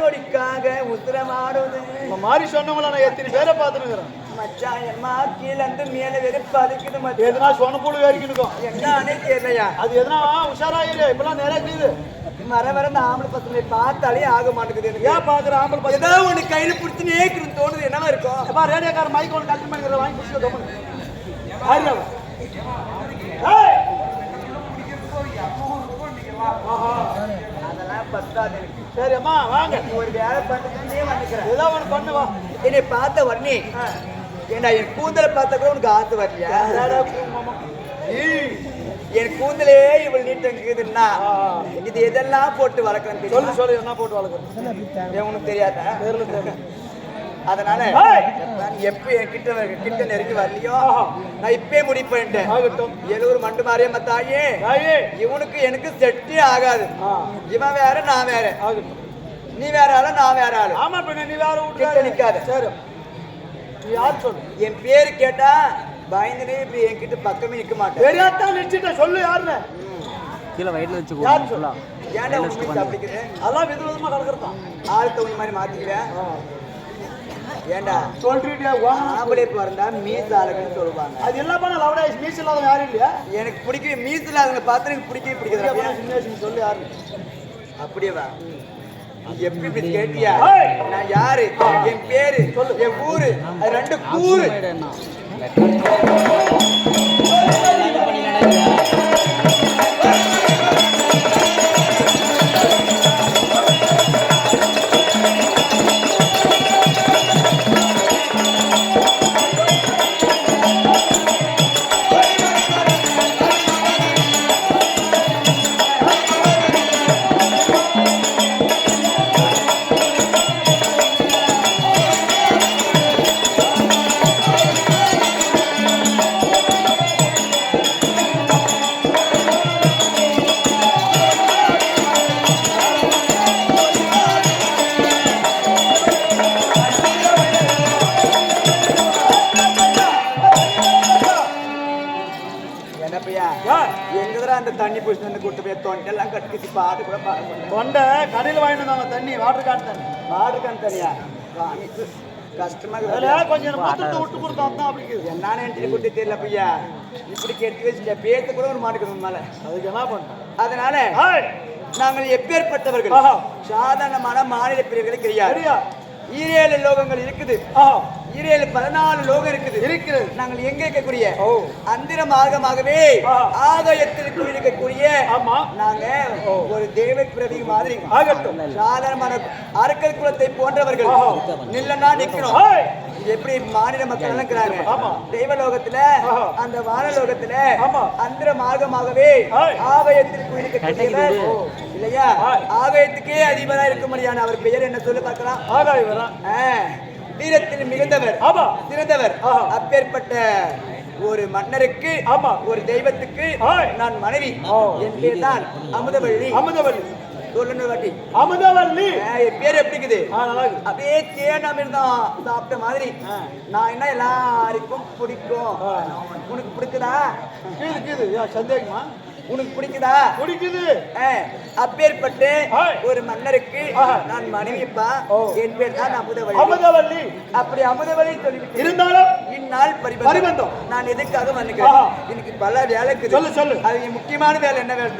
நொடிக்காக உத்தரமாடுவது. மாதிரி சொன்னவங்கள நான் எத்தனை பேரை பார்த்துருக்குறேன்? மச்சான் எம்மா கீழே இருந்து மேல வெறுப்பு அதுக்குது மச்சான். எதுனா சொன்ன புழு வரைக்கும் என்னன்னே தெரியலையா அது எதுனா உஷாராயிரு இப்பெல்லாம் நிறைய இருக்குது வர வர இந்த ஆம்பளை பசங்களை பார்த்தாலே ஆக மாட்டேங்குது எனக்கு. ஏன் பாக்குற ஆம்பல் பசங்க? ஏதோ ஒண்ணு கையில பிடிச்சுனே இருக்குன்னு தோணுது என்னவா இருக்கும்? ரேடியோக்கார மைக் ஒன்று கட்டு பண்ணிக்கிற வாங்கி பிடிச்சி கம்மனு. யாரு பத்தாது எனக்கு சரி அம்மா வாங்க. நீ ஒரு வேலை பண்ணுறதே வந்துக்கிறேன் ஏதோ ஒன்று பண்ணு வா. என்னை பார்த்த உடனே ஏண்டா என் கூந்தலை பார்த்த கூட உனக்கு ஆத்து வரலையா? என் கூந்தலே இவள் நீட்டங்குதுன்னா. இது எதெல்லாம் போட்டு வளர்க்கறேன் சொல்லு சொல்லு என்ன போட்டு வளர்க்குறது? ஏன் உனக்கு தெரியாதா. அதனால எப்ப என் கிட்ட நெருங்கி வரலையோ. நான் இப்பயே முடிவு பண்ணிட்டேன். ஆகட்டும். எழுவர் மண்டு மாறியம்ம தாயே. இவனுக்கு எனக்கு செட்டே ஆகாது. ஆ. இவன் வேற நான் வேற. ஆகட்டும். நீ வேற ஆளு நான் வேற ஆளு. ஆமா பின்ன நீ வேற கிட்ட நிக்காத. சரி. நீ யார் சொல்லு? என் பேரு கேட்டா பயந்துனே இப்படி என்கிட்ட பக்கமே நிக்க மாட்டேன். தெரியாதான் நிச்சயிட்ட சொல்லு யாருன்னு. கீழே வயிற்றுல வச்சு யார் சொல்லலாம் ஏன்டா சாப்பிடுக்குது அதெல்லாம் வித விதமா கலக்குறது தான் ஆள் தகுந்த மாதிரி மாத்திக்கிறேன் ஏன்டா சொல்றீங்க ஆம்பளை பிறந்தா மீஸ் ஆளுங்கன்னு சொல்லுவாங்க. அது இல்லாம நான் லவடா மீஸ் இல்லாத யாரும் இல்லையா? எனக்கு பிடிக்கவே மீஸ் இல்லாதவங்க பார்த்து எனக்கு பிடிக்கவே பிடிக்காது சின்ன சொல்லு யாரு? அப்படியே வா. நீ எப்படி இப்படி கேட்டியா! நான் யாரு? என் பேரு? என் ஊரு? அது ரெண்டு கூறு. ஏன்? எங்கதான் அந்த தண்ணி பிடிச்சி வந்து கூட்டு போய் தொண்டெல்லாம் கட்டிச்சு பாட்டு கூட முடியல. தொண்டை கடையில் வாங்கிட்டு வந்தாங்க தண்ணி வாட்டர் கான் தண்ணி. பாடுக்கான் தனியா வாங்கிட்டு கஷ்டமா அதுல இருக்குது. கொஞ்சம் விட்டு கொடுத்தோம் தான் அப்படி இருக்குது. என்ன நினைச்சு கூட்டி தெரியல பையா? இப்படி கெட்டி வச்சுட்ட பேச கூட ஒரு மாட்டுக்கணும் மேல. அதுக்கு என்ன பண்ணேன் அதனால நாங்கள் எப்பேற்பட்டவர்கள். சாதாரணமான மாநில பிரிவுகள் கிடையாது ஈரேழு லோகங்கள் இருக்குது ஈரேழு பதினாலு லோகம் இருக்குது இருக்கிறது நாங்கள் எங்க இருக்கக்கூடிய ஓ அந்திர மார்க்கமாகவே. ஆகாயத்திற்குள் இருக்கக்கூடிய ஆமா நாங்க ஒரு தெய்வ பிரதி மாதிரி ஆகட்டும் சாதாரணமான அரக்கல் குலத்தை போன்றவர்கள் ஆஹா. நில்லனா நிக்கிறோம் ஏய்! இது எப்படி மாநில மக்கள் இருக்கிறாங்க ஆமா. தெய்வ லோகத்துல ஆஹா. அந்த வானலோகத்துல ஆமா. அந்திர மார்க்கமாகவே ஏய்! ஆகாயத்திற்கு இருக்கக்கூடியவர் ஓ. இல்லையா! ஆகாயத்துக்கே அதிபரா இருக்க முடியாது அவர் பெயர் என்ன சொல்லி பார்க்கலாம்? ஆகாய் வரான். ஆ, வீரத்தில் மிகுந்தவர். ஆமா. சிறந்தவர். அப்பேற்பட்ட ஒரு மன்னருக்கு ஆமா. ஒரு தெய்வத்துக்கு. நான் மனைவி. என் பேர் தான் அமுதவள்ளி. சொல்லணும் வாட்டி. அமுதவல்லி ஆ, என் பேர் எப்படி இருக்குது? அப்படியே தேனாம இருந்தோம் சாப்பிட்ட மாதிரி. நான் என்ன எல்லாருக்கும் பிடிக்கும். உனக்கு பிடிக்குதா? சந்தேகமா? உனக்கு பிடிக்குதா பிடிக்குது அப்பேற்பட்டு. ஒரு மன்னருக்கு. நான் மனைவிப்பா. என் பேர் தான் அமுதவள்ளி அமுதவல்லி அப்படி அமுதவள்ளி சொல்லிவிட்டு இருந்தாலும் இந்நாள் பரிபந்தம். நான் எதுக்காக வந்துக்கிறேன். இன்னைக்கு பல வேலை இருக்குது சொல்லு, சொல்லு. அது முக்கியமான வேலை என்ன வேலை